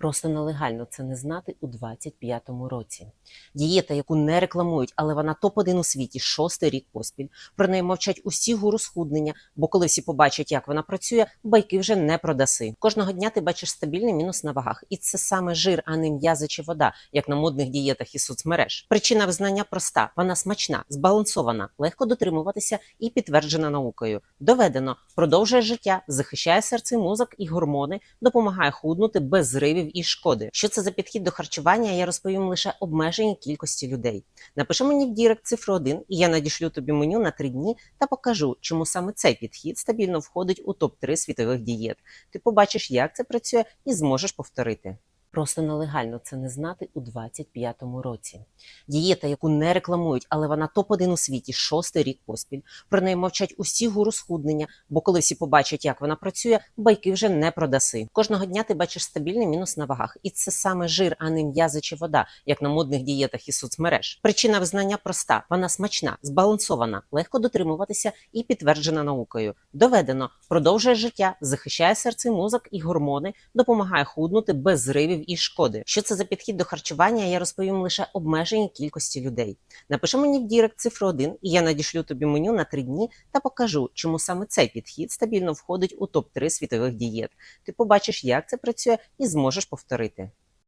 Просто нелегально це не знати у 25-му році. Дієта, яку не рекламують, але вона топ-1 у світі, шостий рік поспіль. Про неї мовчать усі гуру схуднення, бо коли всі побачать, як вона працює, байки вже не продаси. Кожного дня ти бачиш стабільний мінус на вагах, і це саме жир, а не м'язи чи вода, як на модних дієтах і соцмереж. Причина визнання проста: вона смачна, збалансована, легко дотримуватися і підтверджена наукою. Доведено, продовжує життя, захищає серце, мозок і гормони, допомагає худнути без зривів і шкоди. Що це за підхід до харчування? Я розповім лише обмеженій кількості людей. Напиши мені в Дірект цифру 1, і я надішлю тобі меню на 3 дні та покажу, чому саме цей підхід стабільно входить у топ 3 світових дієт. Ти побачиш, як це працює, і зможеш повторити. Просто нелегально це не знати у 25-му році. Дієта, яку не рекламують, але вона топ-1 у світі, шостий рік поспіль. Про неї мовчать усі гуру схуднення, бо коли всі побачать, як вона працює, байки вже не продаси. Кожного дня ти бачиш стабільний мінус на вагах, і це саме жир, а не м'язи чи вода, як на модних дієтах і соцмереж. Причина визнання проста: вона смачна, збалансована, легко дотримуватися і підтверджена наукою. Доведено, продовжує життя, захищає серце, мозок і гормони, допомагає худнути без зривів і шкоди. Що це за підхід до харчування? Я розповім лише обмеженій кількості людей. Напиши мені в Дірект цифру 1, і я надішлю тобі меню на 3 дні та покажу, чому саме цей підхід стабільно входить у топ 3 світових дієт. Ти побачиш, як це працює, і зможеш повторити.